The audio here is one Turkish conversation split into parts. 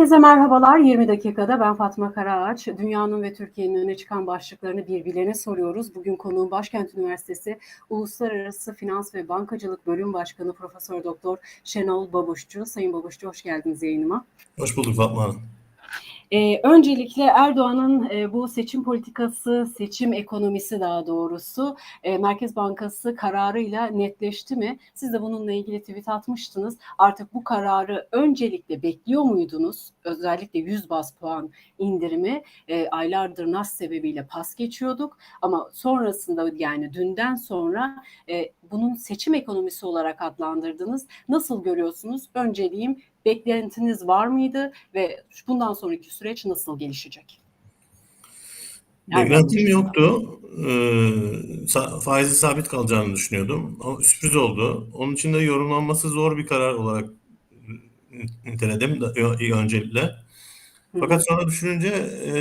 Herkese merhabalar. 20 dakikada ben Fatma Karaağaç. Dünyanın ve Türkiye'nin öne çıkan başlıklarını birbirlerine soruyoruz. Bugün konuğum Başkent Üniversitesi Uluslararası Finans ve Bankacılık Bölüm Başkanı Profesör Doktor Şenol Babuşçu. Sayın Babuşçu hoş geldiniz yayınıma. Hoş bulduk Fatma Hanım. Ee, öncelikle Erdoğan'ın e, bu seçim politikası, seçim ekonomisi daha doğrusu e, Merkez Bankası kararıyla netleşti mi? Siz de bununla ilgili tweet atmıştınız. Artık bu kararı öncelikle bekliyor muydunuz? Özellikle 100 bas puan indirimi e, aylardır NAS sebebiyle pas geçiyorduk. Ama sonrasında yani dünden sonra e, bunun seçim ekonomisi olarak adlandırdınız. Nasıl görüyorsunuz? Önceliğim beklentiniz var mıydı ve bundan sonraki süreç nasıl gelişecek? Beklentim yoktu. Ee, faizi sabit kalacağını düşünüyordum. Ama sürpriz oldu. Onun için de yorumlanması zor bir karar olarak niteledim öncelikle. Fakat sonra düşününce e,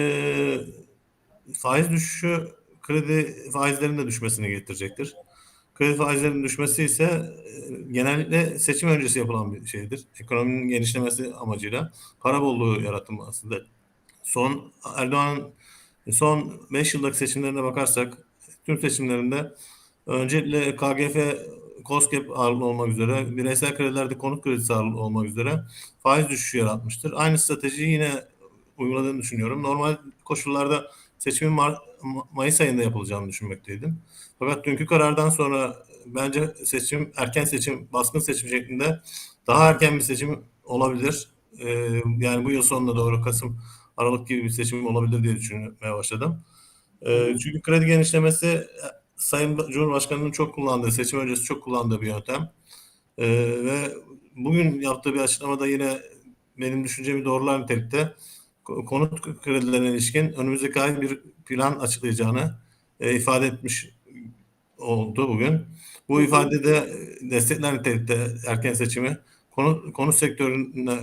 faiz düşüşü kredi faizlerinin de düşmesini getirecektir. Kredi faizlerinin düşmesi ise e, genellikle seçim öncesi yapılan bir şeydir. Ekonominin genişlemesi amacıyla para bolluğu yaratım aslında. Son Erdoğan'ın son 5 yıllık seçimlerine bakarsak tüm seçimlerinde öncelikle KGF COSGAP ağırlığı olmak üzere, bireysel kredilerde konut kredisi ağırlığı olmak üzere faiz düşüşü yaratmıştır. Aynı stratejiyi yine uyguladığını düşünüyorum. Normal koşullarda seçimin Mayıs ayında yapılacağını düşünmekteydim. Fakat dünkü karardan sonra bence seçim, erken seçim, baskın seçim şeklinde daha erken bir seçim olabilir. Ee, yani bu yıl sonuna doğru Kasım, Aralık gibi bir seçim olabilir diye düşünmeye başladım. Ee, çünkü kredi genişlemesi Sayın Cumhurbaşkanı'nın çok kullandığı, seçim öncesi çok kullandığı bir yöntem. Ee, ve bugün yaptığı bir açıklamada yine benim düşüncemi doğrular nitelikte konut kredilerine ilişkin önümüzdeki ay bir plan açıklayacağını e, ifade etmiş oldu bugün. Bu ifadede destekler nitelikte erken seçimi konut, konut sektörüne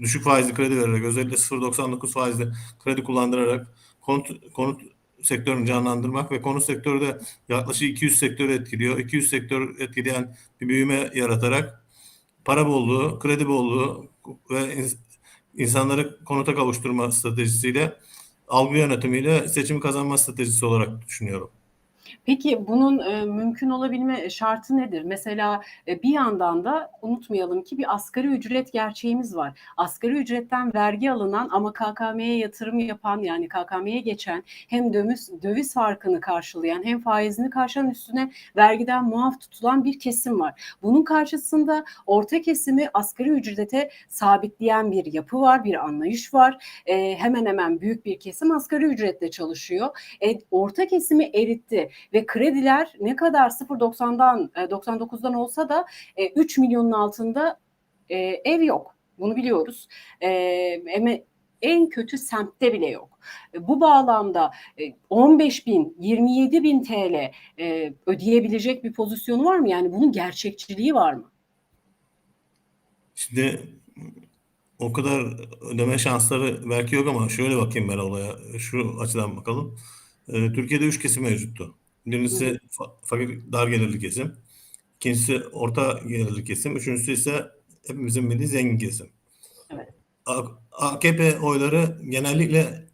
düşük faizli kredi vererek özellikle 0.99 faizli kredi kullandırarak konut, konut sektörünü canlandırmak ve konut sektörü de yaklaşık 200 sektörü etkiliyor. 200 sektör etkileyen bir büyüme yaratarak para bolluğu, kredi bolluğu ve insanları konuta kavuşturma stratejisiyle algı yönetimiyle seçimi kazanma stratejisi olarak düşünüyorum. Peki bunun e, mümkün olabilme şartı nedir? Mesela e, bir yandan da unutmayalım ki bir asgari ücret gerçeğimiz var. Asgari ücretten vergi alınan ama KKM'ye yatırım yapan yani KKM'ye geçen hem döviz, döviz farkını karşılayan hem faizini karşılayan üstüne vergiden muaf tutulan bir kesim var. Bunun karşısında orta kesimi asgari ücrete sabitleyen bir yapı var, bir anlayış var. E, hemen hemen büyük bir kesim asgari ücretle çalışıyor. E, orta kesimi eritti ve krediler ne kadar 0.90'dan 99'dan olsa da 3 milyonun altında e, ev yok. Bunu biliyoruz. E, en kötü semtte bile yok. E, bu bağlamda 15 bin, 27 bin TL ödeyebilecek bir pozisyonu var mı? Yani bunun gerçekçiliği var mı? Şimdi o kadar ödeme şansları belki yok ama şöyle bakayım ben olaya. Şu açıdan bakalım. Türkiye'de üç kesim mevcuttu. Birincisi fakir dar gelirli kesim. İkincisi orta gelirli kesim. Üçüncüsü ise hepimizin bildiği zengin kesim. Evet. AKP oyları genellikle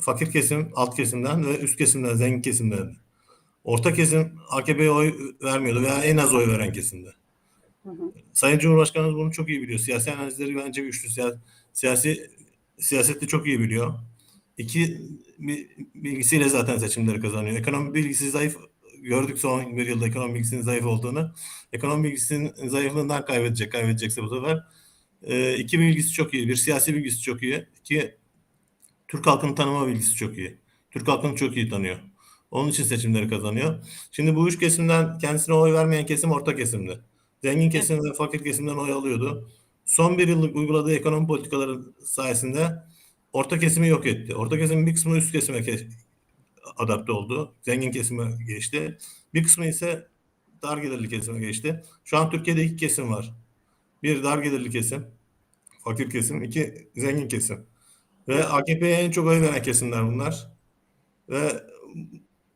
fakir kesim, alt kesimden ve üst kesimden, zengin kesimden. Orta kesim AKP'ye oy vermiyordu veya en az oy veren kesimde. Hı hı. Sayın Cumhurbaşkanımız bunu çok iyi biliyor. Siyasi analizleri bence güçlü. Siyasi, siyasi siyasette çok iyi biliyor. İki bilgisiyle zaten seçimleri kazanıyor. Ekonomi bilgisi zayıf gördük son bir yılda ekonomi bilgisinin zayıf olduğunu. Ekonomi bilgisinin zayıflığından kaybedecek, kaybedecekse bu sefer. E, iki bilgisi çok iyi. Bir siyasi bilgisi çok iyi. İki Türk halkını tanıma bilgisi çok iyi. Türk halkını çok iyi tanıyor. Onun için seçimleri kazanıyor. Şimdi bu üç kesimden kendisine oy vermeyen kesim orta kesimdi. Zengin kesim ve fakir kesimden oy alıyordu. Son bir yıllık uyguladığı ekonomi politikaları sayesinde orta kesimi yok etti. Orta kesimin bir kısmı üst kesime adapte oldu. Zengin kesime geçti. Bir kısmı ise dar gelirli kesime geçti. Şu an Türkiye'de iki kesim var. Bir dar gelirli kesim, fakir kesim, iki zengin kesim. Ve AKP'ye en çok oy veren kesimler bunlar. Ve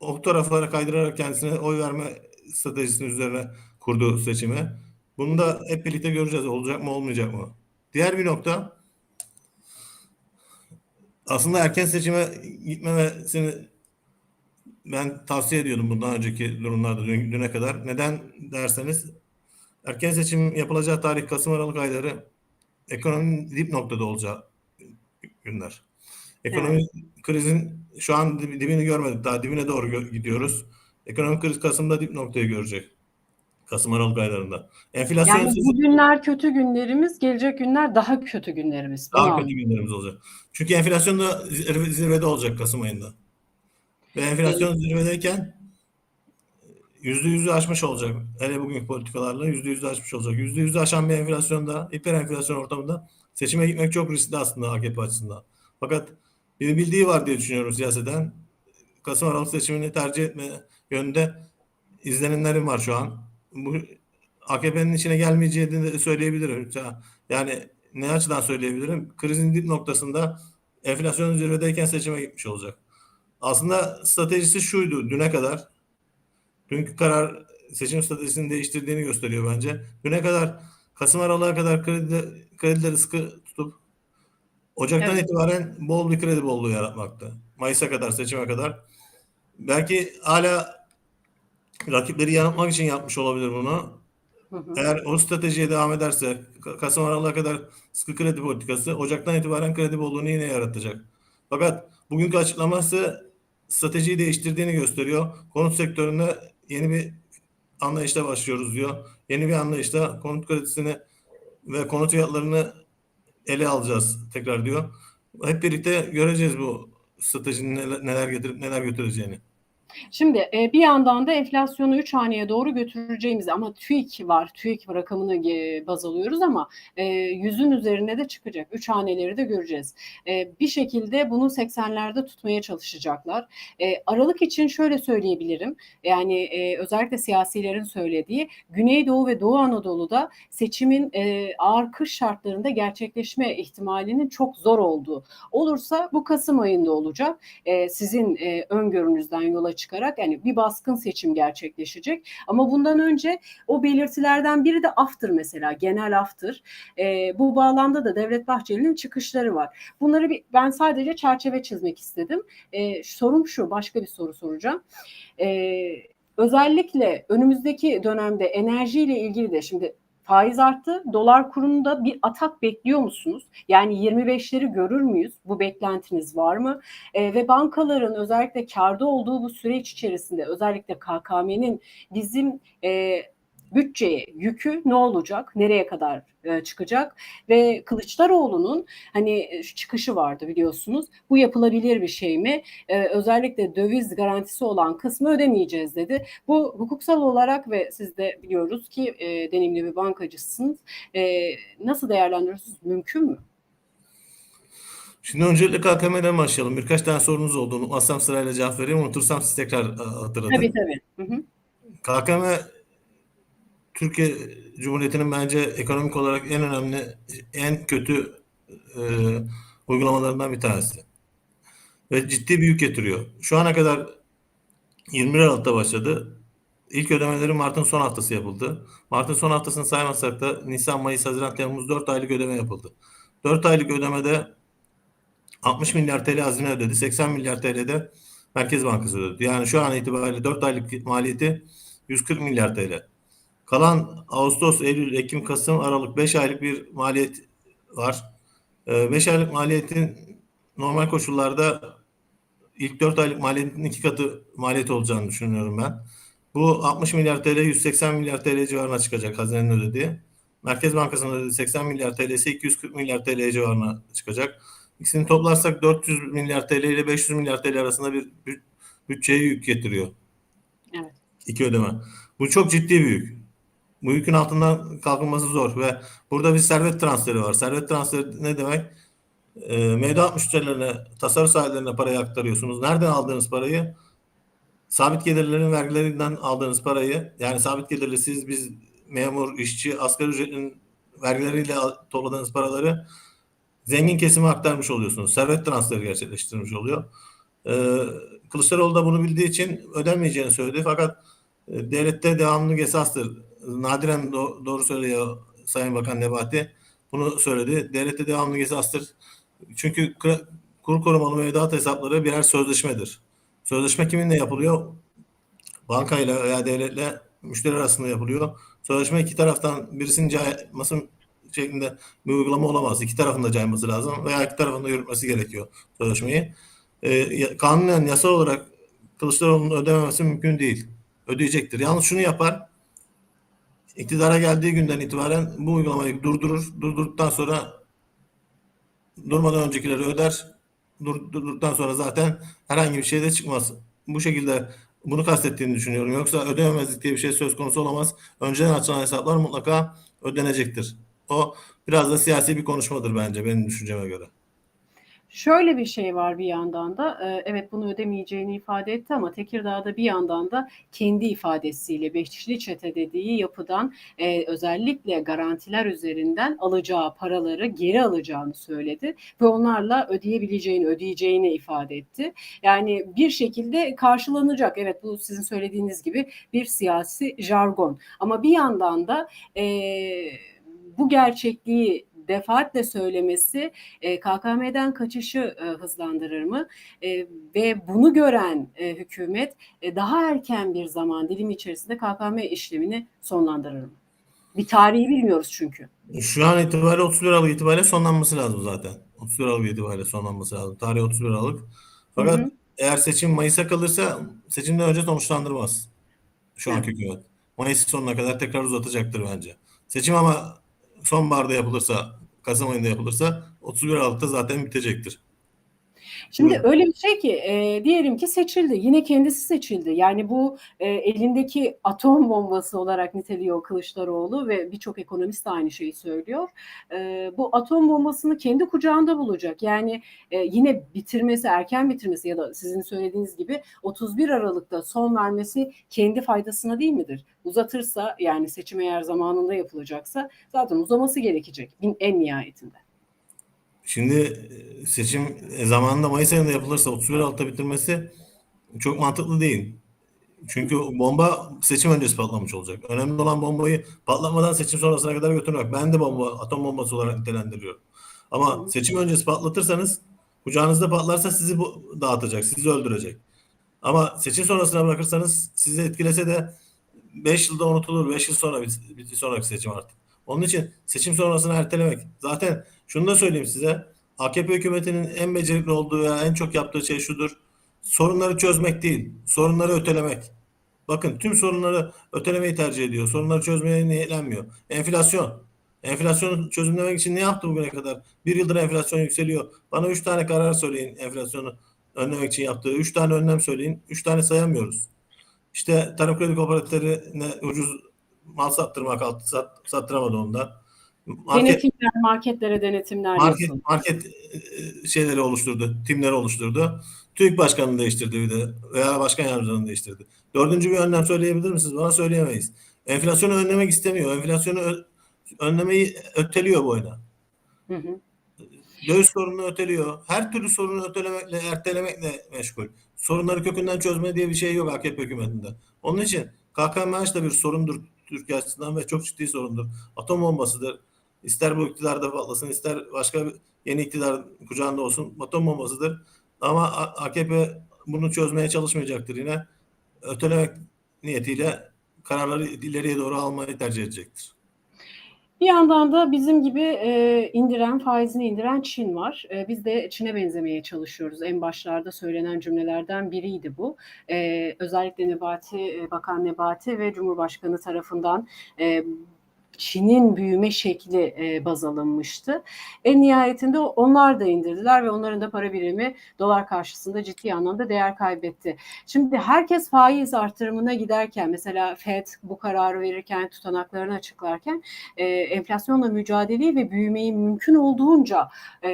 o taraflara kaydırarak kendisine oy verme stratejisinin üzerine kurduğu seçimi. Bunu da hep birlikte göreceğiz. Olacak mı olmayacak mı? Diğer bir nokta Aslında erken seçime gitmemesini ben tavsiye ediyordum bundan önceki durumlarda dün- düne kadar. Neden derseniz erken seçim yapılacağı tarih Kasım Aralık ayları ekonominin dip noktada olacağı günler. Ekonomik krizin şu an dib- dibini görmedik. Daha dibine doğru gidiyoruz. Ekonomik kriz Kasım'da dip noktayı görecek. Kasım Aralık aylarında. Enflasyon Yani siz- bugünler kötü günlerimiz, gelecek günler daha kötü günlerimiz. Daha anlıyorum. kötü günlerimiz olacak. Çünkü enflasyon da zirve- zirvede olacak Kasım ayında. Ve enflasyon zirvedeyken yüzde yüzü aşmış olacak. Hele bugünkü politikalarla yüzde yüzü aşmış olacak. Yüzde yüzü aşan bir enflasyonda, hiper enflasyon ortamında seçime gitmek çok riskli aslında AKP açısından. Fakat bir bildiği var diye düşünüyorum siyaseten. Kasım Aralık seçimini tercih etme yönünde izlenimlerim var şu an. Bu AKP'nin içine gelmeyeceğini de söyleyebilirim. Yani ne açıdan söyleyebilirim? Krizin dip noktasında enflasyon zirvedeyken seçime gitmiş olacak. Aslında stratejisi şuydu düne kadar. Dünkü karar seçim stratejisini değiştirdiğini gösteriyor bence. Düne kadar Kasım Aralık'a kadar kredi, kredileri sıkı tutup Ocak'tan Evet. itibaren bol bir kredi bolluğu yaratmakta. Mayıs'a kadar, seçime kadar. Belki hala rakipleri yanıltmak için yapmış olabilir bunu. Hı hı. Eğer o stratejiye devam ederse Ka- Kasım Aralık'a kadar sıkı kredi politikası Ocak'tan itibaren kredi bolluğunu yine yaratacak. Fakat bugünkü açıklaması stratejiyi değiştirdiğini gösteriyor. Konut sektöründe yeni bir anlayışla başlıyoruz diyor. Yeni bir anlayışla konut kredisini ve konut fiyatlarını ele alacağız tekrar diyor. Hep birlikte göreceğiz bu stratejinin neler getirip neler götüreceğini. Şimdi e, bir yandan da enflasyonu 3 haneye doğru götüreceğimiz ama TÜİK var. TÜİK rakamını e, baz alıyoruz ama e, yüzün üzerine de çıkacak. 3 haneleri de göreceğiz. E, bir şekilde bunu 80'lerde tutmaya çalışacaklar. E, Aralık için şöyle söyleyebilirim. Yani e, özellikle siyasilerin söylediği Güneydoğu ve Doğu Anadolu'da seçimin e, ağır kış şartlarında gerçekleşme ihtimalinin çok zor olduğu. Olursa bu Kasım ayında olacak. E, sizin e, öngörünüzden yola çıkarak yani bir baskın seçim gerçekleşecek. Ama bundan önce o belirtilerden biri de aftır mesela genel aftır. E, bu bağlamda da Devlet Bahçeli'nin çıkışları var. Bunları bir, ben sadece çerçeve çizmek istedim. E, sorum şu başka bir soru soracağım. E, özellikle önümüzdeki dönemde enerjiyle ilgili de şimdi faiz arttı. Dolar kurunda bir atak bekliyor musunuz? Yani 25'leri görür müyüz? Bu beklentiniz var mı? E, ve bankaların özellikle karda olduğu bu süreç içerisinde özellikle KKM'nin bizim e, bütçeye yükü ne olacak? Nereye kadar e, çıkacak? Ve Kılıçdaroğlu'nun hani e, şu çıkışı vardı biliyorsunuz. Bu yapılabilir bir şey mi? E, özellikle döviz garantisi olan kısmı ödemeyeceğiz dedi. Bu hukuksal olarak ve siz de biliyoruz ki e, deneyimli bir bankacısınız. E, nasıl değerlendiriyorsunuz? Mümkün mü? Şimdi öncelikle KKM'den başlayalım. Birkaç tane sorunuz olduğunu unutmazsam sırayla cevap vereyim. Unutursam siz tekrar hatırlatın. Tabii tabii. Hı hı. KKM Türkiye Cumhuriyeti'nin bence ekonomik olarak en önemli, en kötü e, uygulamalarından bir tanesi. Ve ciddi bir yük getiriyor. Şu ana kadar 21 Aralık'ta başladı. İlk ödemeleri Mart'ın son haftası yapıldı. Mart'ın son haftasını saymazsak da Nisan, Mayıs, Haziran, Temmuz 4 aylık ödeme yapıldı. 4 aylık ödemede 60 milyar TL hazine ödedi. 80 milyar TL de Merkez Bankası ödedi. Yani şu an itibariyle 4 aylık maliyeti 140 milyar TL. Kalan Ağustos, Eylül, Ekim, Kasım, Aralık 5 aylık bir maliyet var. 5 aylık maliyetin normal koşullarda ilk 4 aylık maliyetin iki katı maliyet olacağını düşünüyorum ben. Bu 60 milyar TL 180 milyar TL civarına çıkacak hazinenin ödediği. Merkez Bankası'nın ödediği 80 milyar TL ise 240 milyar TL civarına çıkacak. İkisini toplarsak 400 milyar TL ile 500 milyar TL arasında bir bü- bütçeye yük getiriyor. Evet. İki ödeme. Bu çok ciddi bir yük. Bu yükün altından kalkılması zor ve burada bir servet transferi var. Servet transferi ne demek? E, mevduat müşterilerine, tasarruf sahiplerine parayı aktarıyorsunuz. Nereden aldığınız parayı? Sabit gelirlerin vergilerinden aldığınız parayı, yani sabit gelirli siz, biz, memur, işçi, asgari ücretin vergileriyle topladığınız paraları zengin kesime aktarmış oluyorsunuz. Servet transferi gerçekleştirmiş oluyor. Ee, Kılıçdaroğlu da bunu bildiği için ödenmeyeceğini söyledi. Fakat e, devlette devamlılık esastır. Nadiren do- doğru söylüyor Sayın Bakan Nebati. Bunu söyledi. Devlette devamlılık esastır. Çünkü kre- kur korumalı mevduat hesapları birer sözleşmedir. Sözleşme kiminle yapılıyor? Bankayla veya devletle müşteri arasında yapılıyor. Sözleşme iki taraftan birisinin cayması şeklinde bir uygulama olamaz. İki tarafın da cayması lazım veya iki tarafın da yürütmesi gerekiyor sözleşmeyi. Ee, kanunen yasal olarak Kılıçdaroğlu'nun ödememesi mümkün değil. Ödeyecektir. Yalnız şunu yapar. İktidara geldiği günden itibaren bu uygulamayı durdurur. Durdurduktan sonra durmadan öncekileri öder. Dur- Durduktan sonra zaten herhangi bir şey de çıkmaz. Bu şekilde bunu kastettiğini düşünüyorum. Yoksa ödememezlik diye bir şey söz konusu olamaz. Önceden açılan hesaplar mutlaka ödenecektir. O biraz da siyasi bir konuşmadır bence benim düşünceme göre. Şöyle bir şey var bir yandan da e, evet bunu ödemeyeceğini ifade etti ama Tekirdağ'da bir yandan da kendi ifadesiyle Beşli Çete dediği yapıdan e, özellikle garantiler üzerinden alacağı paraları geri alacağını söyledi ve onlarla ödeyebileceğini ödeyeceğini ifade etti. Yani bir şekilde karşılanacak evet bu sizin söylediğiniz gibi bir siyasi jargon ama bir yandan da e, bu gerçekliği defaatle söylemesi e, KKM'den kaçışı e, hızlandırır mı? E, ve bunu gören e, hükümet e, daha erken bir zaman dilimi içerisinde KKM işlemini sonlandırır mı? Bir tarihi bilmiyoruz çünkü. Şu an itibariyle 31 Aralık itibariyle sonlanması lazım zaten. 31 Aralık itibariyle sonlanması lazım. Tarih 31 Aralık. Fakat Hı hı. eğer seçim Mayıs'a kalırsa seçimden önce sonuçlandırmaz. Şu anki Evet. hükümet. Mayıs sonuna kadar tekrar uzatacaktır bence. Seçim ama sonbaharda yapılırsa, Kasım ayında yapılırsa 31 Aralık'ta zaten bitecektir. Şimdi Evet. öyle bir şey ki e, diyelim ki seçildi. Yine kendisi seçildi. Yani bu e, elindeki atom bombası olarak niteliyor Kılıçdaroğlu ve birçok ekonomist de aynı şeyi söylüyor. E, bu atom bombasını kendi kucağında bulacak. Yani e, yine bitirmesi, erken bitirmesi ya da sizin söylediğiniz gibi 31 Aralık'ta son vermesi kendi faydasına değil midir? Uzatırsa yani seçim eğer zamanında yapılacaksa zaten uzaması gerekecek en nihayetinde. Şimdi e, seçim e, zamanında Mayıs ayında yapılırsa 31 Aralık'ta bitirmesi çok mantıklı değil. Çünkü bomba seçim öncesi patlamış olacak. Önemli olan bombayı patlatmadan seçim sonrasına kadar götürmek. Ben de bomba, atom bombası olarak nitelendiriyorum. Ama seçim öncesi patlatırsanız kucağınızda patlarsa sizi bu, dağıtacak, sizi öldürecek. Ama seçim sonrasına bırakırsanız sizi etkilese de 5 yılda unutulur. 5 yıl sonra bir, bir sonraki seçim artık. Onun için seçim sonrasını ertelemek. Zaten şunu da söyleyeyim size. AKP hükümetinin en becerikli olduğu veya en çok yaptığı şey şudur. Sorunları çözmek değil, sorunları ötelemek. Bakın tüm sorunları ötelemeyi tercih ediyor. Sorunları çözmeye niyetlenmiyor. Enflasyon. Enflasyonu çözümlemek için ne yaptı bugüne kadar? Bir yıldır enflasyon yükseliyor. Bana üç tane karar söyleyin enflasyonu önlemek için yaptığı. Üç tane önlem söyleyin. Üç tane sayamıyoruz. İşte tarım kredi kooperatiflerine ucuz mal sattırmak altı sat, sattıramadı onda. Market, Denetimler, marketlere denetimler market, yapıldı. market e, şeyleri oluşturdu, timleri oluşturdu. TÜİK başkanını değiştirdi bir de veya başkan yardımcılarını değiştirdi. Dördüncü bir önlem söyleyebilir misiniz? Bana söyleyemeyiz. Enflasyonu önlemek istemiyor. Enflasyonu önlemeyi öteliyor bu oyuna. Hı hı. Döviz sorununu öteliyor. Her türlü sorunu ötelemekle, ertelemekle meşgul. Sorunları kökünden çözme diye bir şey yok AKP hükümetinde. Onun için KKMH da bir sorundur Türkiye açısından ve çok ciddi sorundur. Atom bombasıdır. İster bu iktidarda patlasın, ister başka bir yeni iktidar kucağında olsun. Atom bombasıdır. Ama AKP bunu çözmeye çalışmayacaktır yine. Ötelemek niyetiyle kararları ileriye doğru almayı tercih edecektir. Bir yandan da bizim gibi e, indiren, faizini indiren Çin var. E, biz de Çin'e benzemeye çalışıyoruz. En başlarda söylenen cümlelerden biriydi bu. E, özellikle Nebati, e, Bakan Nebati ve Cumhurbaşkanı tarafından e, Çin'in büyüme şekli e, baz alınmıştı. En nihayetinde onlar da indirdiler ve onların da para birimi dolar karşısında ciddi anlamda değer kaybetti. Şimdi herkes faiz artırımına giderken mesela FED bu kararı verirken tutanaklarını açıklarken e, enflasyonla mücadeleyi ve büyümeyi mümkün olduğunca e,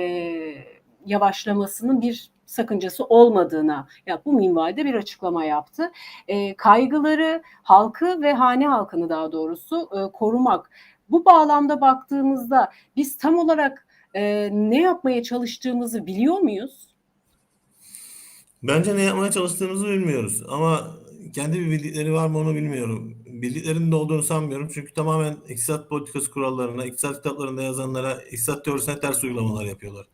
yavaşlamasının bir sakıncası olmadığına ya bu minvalde bir açıklama yaptı. E, kaygıları halkı ve hane halkını daha doğrusu e, korumak. Bu bağlamda baktığımızda biz tam olarak e, ne yapmaya çalıştığımızı biliyor muyuz? Bence ne yapmaya çalıştığımızı bilmiyoruz ama kendi bir bildikleri var mı onu bilmiyorum. Bildiklerinin de olduğunu sanmıyorum çünkü tamamen iktisat politikası kurallarına, iktisat kitaplarında yazanlara, iktisat teorisine ters uygulamalar yapıyorlar.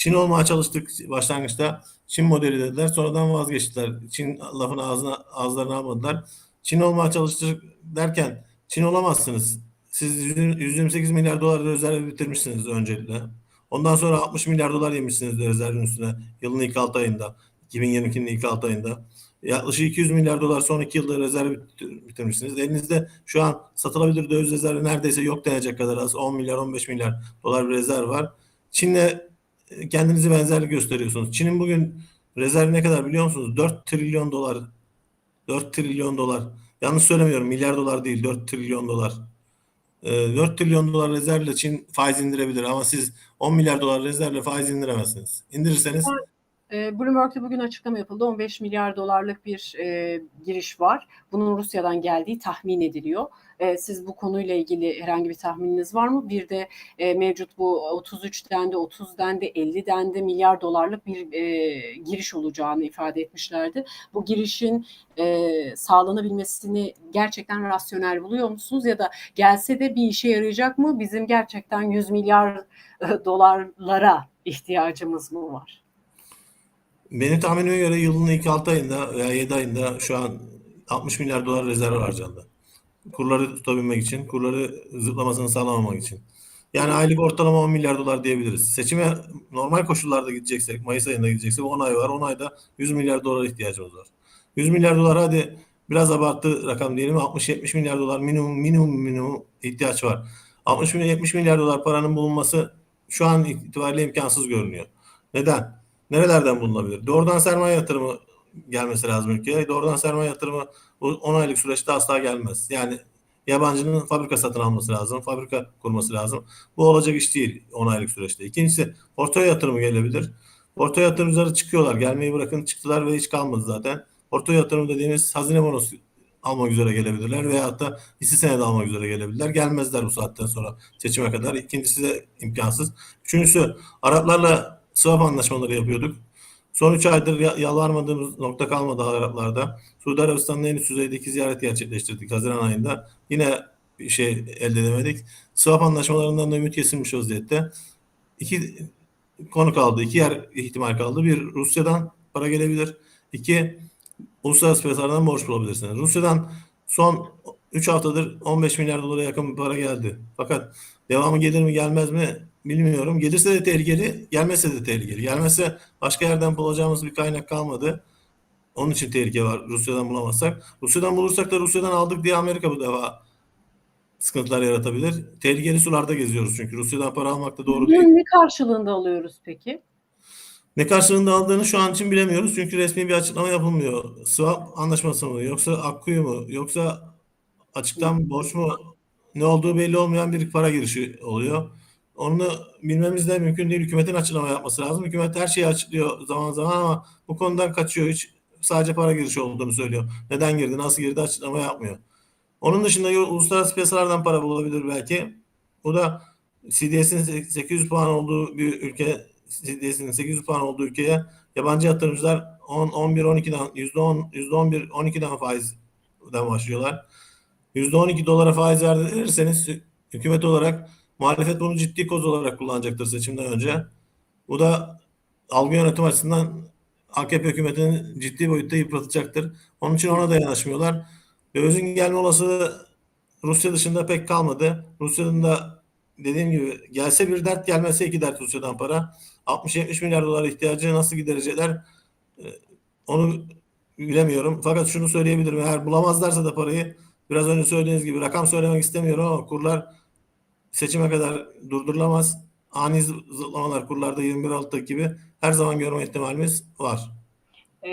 Çin olmaya çalıştık başlangıçta. Çin modeli dediler. Sonradan vazgeçtiler. Çin lafını ağzına, ağızlarına almadılar. Çin olmaya çalıştık derken Çin olamazsınız. Siz 128 milyar dolar rezerv bitirmişsiniz öncelikle. Ondan sonra 60 milyar dolar yemişsiniz rezervin üstüne. Yılın ilk 6 ayında. 2022'nin ilk 6 ayında. Yaklaşık 200 milyar dolar son 2 yılda rezerv bitir- bitirmişsiniz. Elinizde şu an satılabilir döviz rezervi neredeyse yok denecek kadar az. 10 milyar 15 milyar dolar bir rezerv var. Çin'le kendinizi benzerlik gösteriyorsunuz. Çin'in bugün rezervi ne kadar biliyor musunuz? 4 trilyon dolar. 4 trilyon dolar. Yanlış söylemiyorum. Milyar dolar değil. 4 trilyon dolar. E, 4 trilyon dolar rezervle Çin faiz indirebilir ama siz 10 milyar dolar rezervle faiz indiremezsiniz. İndirirseniz E, Bloomberg'de bugün açıklama yapıldı. 15 milyar dolarlık bir e, giriş var. Bunun Rusya'dan geldiği tahmin ediliyor. E, siz bu konuyla ilgili herhangi bir tahmininiz var mı? Bir de e, mevcut bu 33 dendi, 30 dendi, 50 dendi milyar dolarlık bir e, giriş olacağını ifade etmişlerdi. Bu girişin e, sağlanabilmesini gerçekten rasyonel buluyor musunuz? Ya da gelse de bir işe yarayacak mı? Bizim gerçekten 100 milyar e, dolarlara ihtiyacımız mı var? Benim tahminime göre yılın ilk 6 ayında veya 7 ayında şu an 60 milyar dolar rezerv harcandı. Kurları tutabilmek için, kurları zıplamasını sağlamamak için. Yani aylık ortalama 10 milyar dolar diyebiliriz. Seçime normal koşullarda gideceksek, Mayıs ayında gideceksek 10 ay var. 10 ayda 100 milyar dolar ihtiyacımız var. 100 milyar dolar hadi biraz abarttı rakam diyelim 60-70 milyar dolar minimum minimum minimum ihtiyaç var. 60 milyar 70 milyar dolar paranın bulunması şu an itibariyle imkansız görünüyor. Neden? Nerelerden bulunabilir? Doğrudan sermaye yatırımı gelmesi lazım ülkeye. Doğrudan sermaye yatırımı bu 10 aylık süreçte asla gelmez. Yani yabancının fabrika satın alması lazım, fabrika kurması lazım. Bu olacak iş değil 10 aylık süreçte. İkincisi portföy yatırımı gelebilir. Portföy yatırımcıları çıkıyorlar. Gelmeyi bırakın çıktılar ve hiç kalmadı zaten. Portföy yatırımı dediğimiz hazine bonosu almak üzere gelebilirler veya da hisse senedi almak üzere gelebilirler. Gelmezler bu saatten sonra seçime kadar. İkincisi de imkansız. Üçüncüsü Araplarla swap anlaşmaları yapıyorduk. Son 3 aydır ya- yalvarmadığımız nokta kalmadı Araplarda. Suudi Arabistan'ın en üst düzeydeki ziyaret gerçekleştirdik Haziran ayında. Yine bir şey elde edemedik. Swap anlaşmalarından da ümit kesilmiş vaziyette. İki konu kaldı. iki yer ihtimal kaldı. Bir Rusya'dan para gelebilir. İki uluslararası piyasalardan borç bulabilirsiniz. Rusya'dan son 3 haftadır 15 milyar dolara yakın bir para geldi. Fakat devamı gelir mi gelmez mi bilmiyorum. Gelirse de tehlikeli, gelmezse de tehlikeli. Gelmezse başka yerden bulacağımız bir kaynak kalmadı. Onun için tehlike var Rusya'dan bulamazsak. Rusya'dan bulursak da Rusya'dan aldık diye Amerika bu defa sıkıntılar yaratabilir. Tehlikeli sularda geziyoruz çünkü Rusya'dan para almak da doğru değil. Ne karşılığında alıyoruz peki? Ne karşılığında aldığını şu an için bilemiyoruz. Çünkü resmi bir açıklama yapılmıyor. Swap anlaşması mı yoksa akkuyu mu yoksa açıktan borç mu ne olduğu belli olmayan bir para girişi oluyor. Onu bilmemiz de mümkün değil. Hükümetin açıklama yapması lazım. Hükümet her şeyi açıklıyor zaman zaman ama bu konudan kaçıyor. Hiç sadece para girişi olduğunu söylüyor. Neden girdi, nasıl girdi açıklama yapmıyor. Onun dışında uluslararası piyasalardan para bulabilir belki. Bu da CDS'in 800 puan olduğu bir ülke, CDS'in 800 puan olduğu ülkeye yabancı yatırımcılar 10, 11, 12'den, %10, %11, 12'den faizden başlıyorlar. %12 dolara faiz verirseniz hükümet olarak muhalefet bunu ciddi koz olarak kullanacaktır seçimden önce. Bu da algı yönetim açısından AKP hükümetini ciddi boyutta yıpratacaktır. Onun için ona da yanaşmıyorlar. Dövizin gelme olasılığı Rusya dışında pek kalmadı. Rusya'nın da dediğim gibi gelse bir dert gelmezse iki dert Rusya'dan para. 60-70 milyar dolar ihtiyacı nasıl giderecekler Ee, onu bilemiyorum. Fakat şunu söyleyebilirim. Eğer bulamazlarsa da parayı biraz önce söylediğiniz gibi rakam söylemek istemiyorum ama kurlar seçime kadar durdurulamaz. Ani zıplamalar kurlarda 21 Aralık'taki gibi her zaman görme ihtimalimiz var. E,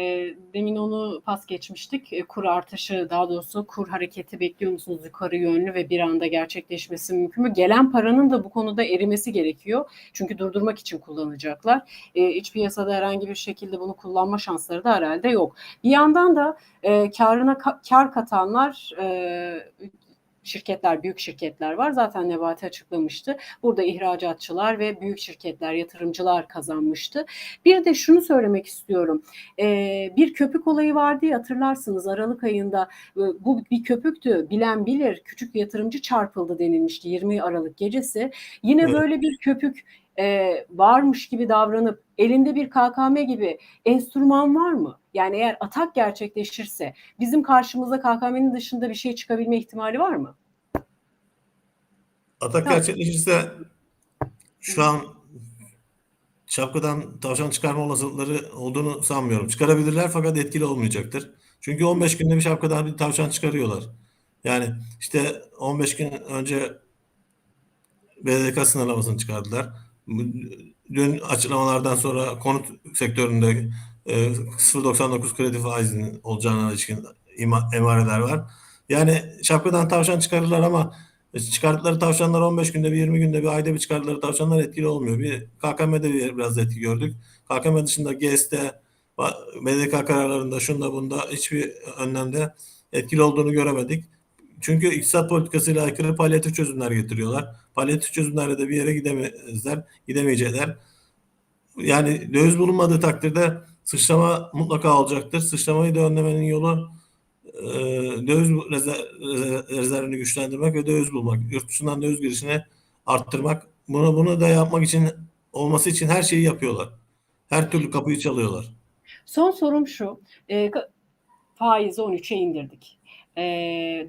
demin onu pas geçmiştik. E, kur artışı daha doğrusu kur hareketi bekliyor musunuz yukarı yönlü ve bir anda gerçekleşmesi mümkün mü? Gelen paranın da bu konuda erimesi gerekiyor. Çünkü durdurmak için kullanacaklar. E, iç piyasada herhangi bir şekilde bunu kullanma şansları da herhalde yok. Bir yandan da e, karına ka- kar katanlar e, şirketler, büyük şirketler var. Zaten Nebati açıklamıştı. Burada ihracatçılar ve büyük şirketler, yatırımcılar kazanmıştı. Bir de şunu söylemek istiyorum. Ee, bir köpük olayı vardı ya hatırlarsınız Aralık ayında e, bu bir köpüktü. Bilen bilir küçük yatırımcı çarpıldı denilmişti 20 Aralık gecesi. Yine Evet. böyle bir köpük e, varmış gibi davranıp elinde bir KKM gibi enstrüman var mı? Yani eğer atak gerçekleşirse bizim karşımıza KKM'nin dışında bir şey çıkabilme ihtimali var mı? Atak Tamam. gerçekleşirse şu an şapkadan tavşan çıkarma olasılıkları olduğunu sanmıyorum. Çıkarabilirler fakat etkili olmayacaktır. Çünkü 15 günde bir şapkadan bir tavşan çıkarıyorlar. Yani işte 15 gün önce BDDK sınırlamasını çıkardılar. Dün açıklamalardan sonra konut sektöründe e, 0.99 kredi faizinin olacağına ilişkin ima- emareler var. Yani şapkadan tavşan çıkarırlar ama çıkardıkları tavşanlar 15 günde bir 20 günde bir ayda bir çıkardıkları tavşanlar etkili olmuyor. Bir KKM'de bir, biraz etki gördük. KKM dışında GS'te BDK kararlarında şunda bunda hiçbir önlemde etkili olduğunu göremedik. Çünkü iktisat politikasıyla aykırı palyatif çözümler getiriyorlar. Palyatif çözümlerle de bir yere gidemezler, gidemeyecekler. Yani döviz bulunmadığı takdirde sıçrama mutlaka olacaktır. Sıçramayı da önlemenin yolu e, döviz rezerv- rezerv- rezervini güçlendirmek ve döviz bulmak. Yurt dışından döviz girişini arttırmak. Bunu bunu da yapmak için olması için her şeyi yapıyorlar. Her türlü kapıyı çalıyorlar. Son sorum şu. E, faizi 13'e indirdik. E,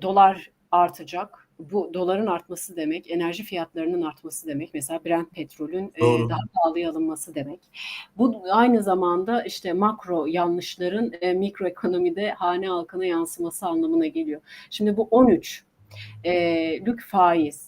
dolar artacak. Bu doların artması demek, enerji fiyatlarının artması demek. Mesela Brent petrolün e, daha pahalıya alınması demek. Bu aynı zamanda işte makro yanlışların e, mikroekonomide hane halkına yansıması anlamına geliyor. Şimdi bu 13 e, lük faiz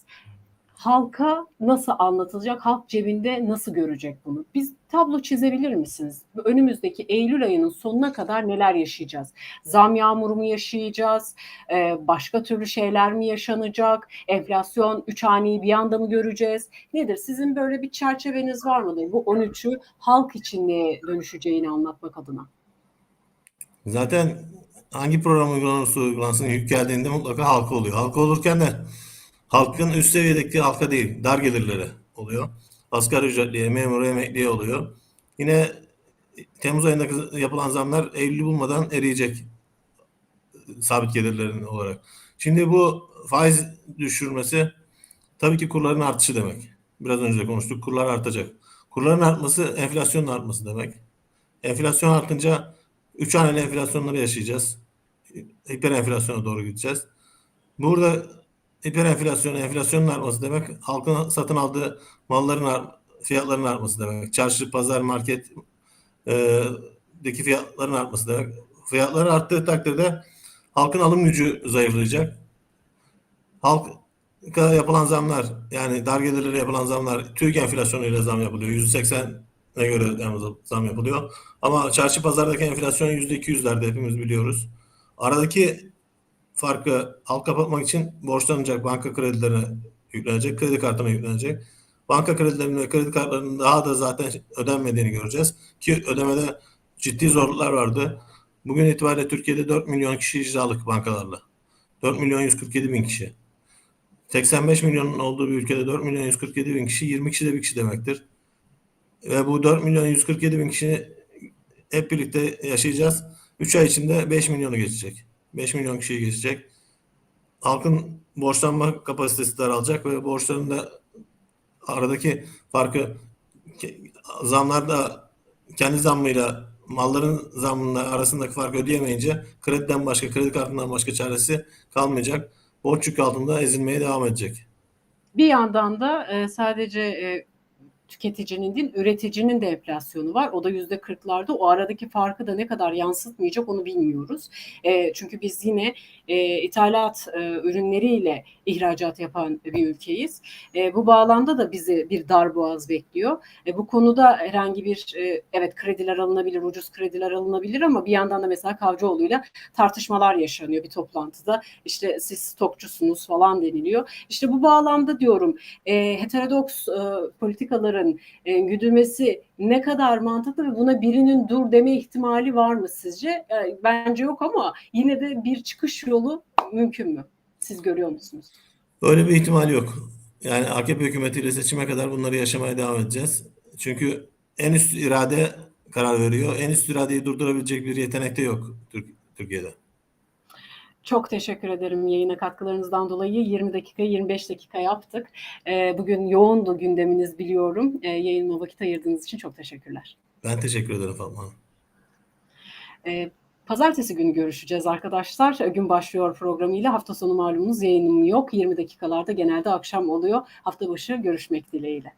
halka nasıl anlatılacak? Halk cebinde nasıl görecek bunu? Biz tablo çizebilir misiniz? Önümüzdeki Eylül ayının sonuna kadar neler yaşayacağız? Zam yağmuru mu yaşayacağız? Ee, başka türlü şeyler mi yaşanacak? Enflasyon üç haneyi bir anda mı göreceğiz? Nedir? Sizin böyle bir çerçeveniz var mıdır? Bu 13'ü halk için neye dönüşeceğini anlatmak adına. Zaten hangi program uygulanırsa uygulansın yük geldiğinde mutlaka halka oluyor. Halka olurken de halkın üst seviyedeki halka değil, dar gelirlere oluyor. Asgari ücretliye, memura, emekliye oluyor. Yine Temmuz ayında yapılan zamlar Eylül'ü bulmadan eriyecek sabit gelirlerin olarak. Şimdi bu faiz düşürmesi tabii ki kurların artışı demek. Biraz önce konuştuk. Kurlar artacak. Kurların artması enflasyonun artması demek. Enflasyon artınca üç haneli enflasyonları yaşayacağız. Hiper enflasyona doğru gideceğiz. Burada hiper enflasyonu, enflasyonun artması demek halkın satın aldığı malların art- fiyatlarının artması demek. Çarşı, pazar, market e, deki fiyatların artması demek. Fiyatların arttığı takdirde halkın alım gücü zayıflayacak. Halka yapılan zamlar yani dar gelirlere yapılan zamlar TÜİK enflasyonuyla zam yapılıyor. %80'e göre zam yapılıyor. Ama çarşı pazardaki enflasyon %200'lerde hepimiz biliyoruz. Aradaki farkı halk kapatmak için borçlanacak banka kredilerine yüklenecek, kredi kartına yüklenecek. Banka kredilerinin ve kredi kartlarının daha da zaten ödenmediğini göreceğiz. Ki ödemede ciddi zorluklar vardı. Bugün itibariyle Türkiye'de 4 milyon kişi icralık bankalarla. 4 milyon 147 bin kişi. 85 milyonun olduğu bir ülkede 4 milyon 147 bin kişi 20 kişi de bir kişi demektir. Ve bu 4 milyon 147 bin kişi hep birlikte yaşayacağız. 3 ay içinde 5 milyonu geçecek. 5 milyon kişiyi geçecek. Halkın borçlanma kapasitesi daralacak ve borçların da aradaki farkı ke- zamlarda kendi zammıyla malların zammında arasındaki farkı ödeyemeyince krediden başka, kredi kartından başka çaresi kalmayacak. Borç yükü altında ezilmeye devam edecek. Bir yandan da e, sadece e, tüketicinin değil üreticinin de enflasyonu var. O da yüzde kırklarda. O aradaki farkı da ne kadar yansıtmayacak onu bilmiyoruz. E, çünkü biz yine e, ithalat e, ürünleriyle ihracat yapan bir ülkeyiz. E, bu bağlamda da bizi bir darboğaz bekliyor. E, bu konuda herhangi bir e, evet krediler alınabilir, ucuz krediler alınabilir ama bir yandan da mesela Kavcıoğlu'yla tartışmalar yaşanıyor bir toplantıda. İşte siz stokçusunuz falan deniliyor. İşte bu bağlamda diyorum e, heterodoks e, politikaların e, güdülmesi ne kadar mantıklı ve buna birinin dur deme ihtimali var mı sizce? E, bence yok ama yine de bir çıkış yolu mümkün mü? Siz görüyor musunuz? Öyle bir ihtimal yok. Yani AKP hükümetiyle seçime kadar bunları yaşamaya devam edeceğiz. Çünkü en üst irade karar veriyor. En üst iradeyi durdurabilecek bir yetenek de yok Türk- Türkiye'de. Çok teşekkür ederim yayına katkılarınızdan dolayı. 20 dakika, 25 dakika yaptık. Ee, Bugün yoğundu gündeminiz biliyorum. Ee, Yayınıma vakit ayırdığınız için çok teşekkürler. Ben teşekkür ederim Fatma Hanım. Pazartesi günü görüşeceğiz arkadaşlar. Gün başlıyor programıyla. Hafta sonu malumunuz yayınım yok. 20 dakikalarda genelde akşam oluyor. Hafta başı görüşmek dileğiyle.